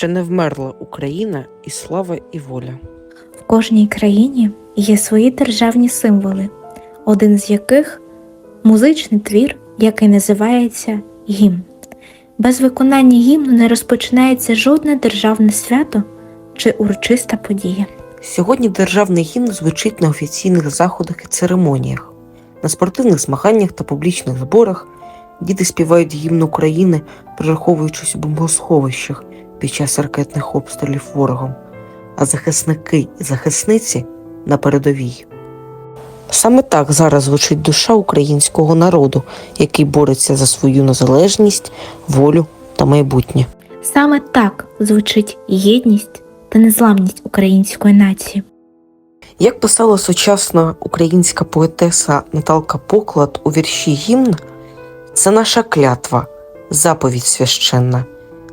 Ще не вмерла Україна і слава, і воля. В кожній країні є свої державні символи, один з яких музичний твір, який називається гімн. Без виконання гімну не розпочинається жодне державне свято чи урочиста подія. Сьогодні державний гімн звучить на офіційних заходах і церемоніях, на спортивних змаганнях та публічних зборах. Діти співають гімн України, переховуючись у бомбосховищах під час ракетних обстрілів ворогом, а захисники і захисниці на передовій. Саме так зараз звучить душа українського народу, який бореться за свою незалежність, волю та майбутнє. Саме так звучить єдність та незламність української нації. Як писала сучасна українська поетеса Наталка Поклад у вірші гімн, це наша клятва, заповідь священна.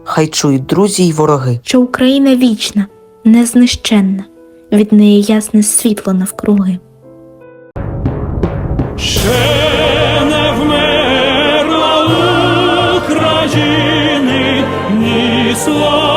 Хай чують друзі й вороги. що Україна вічна, незнищенна, від неї ясне світло навкруги. Ще не вмерла України ні слава,